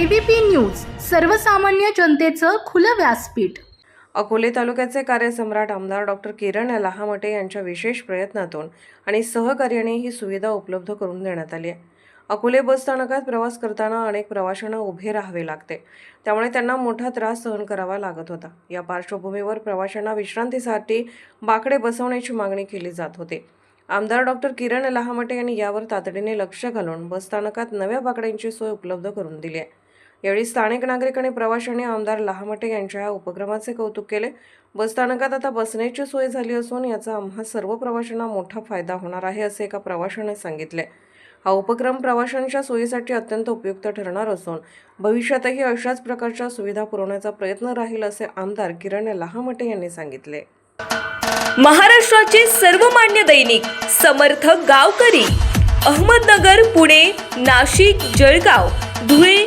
ABP news सर्वसामान्य जनतेचं खुलं व्यासपीठ. अकोले तालुक्याचे कार्यसम्राट आमदार डॉक्टर किरण लहामटे यांच्या विशेष प्रयत्नातून आणि सहकार्याने ही सुविधा उपलब्ध करून देण्यात आली आहे. अकोले बस स्थानकात प्रवास करताना अनेक प्रवाशांना उभे राहावे लागते. त्यामुळे त्यांना मोठा त्रास सहन करावा लागत होता. या पार्श्वभूमीवर प्रवाशांना विश्रांतीसाठी बाकडे बसवण्याची मागणी केली जात होती. आमदार डॉक्टर किरण लहामटे यांनी यावर तातडीने लक्ष घालून बसस्थानकात नव्या बाकड्यांची सोय उपलब्ध करून दिली आहे. यावेळी स्थानिक नागरिक आणि प्रवाशांनी आमदार लहामटे यांच्या या उपक्रमाचे कौतुक केले. बसस्थानकात आता बसण्याची सोय झाली असून याचा आम्हा सर्व प्रवाशांना मोठा फायदा होणार आहे असे एका प्रवाशाने सांगितले. हा उपक्रम प्रवाशांच्या सोयीसाठी अत्यंत उपयुक्त ठरणार असून भविष्यातही अशाच प्रकारच्या सुविधा पुरवण्याचा प्रयत्न राहील असे आमदार किरण लहामटे यांनी सांगितले. महाराष्ट्राचे सर्वमान्य दैनिक समर्थ गावकरी अहमदनगर पुणे नाशिक जळगाव धुळे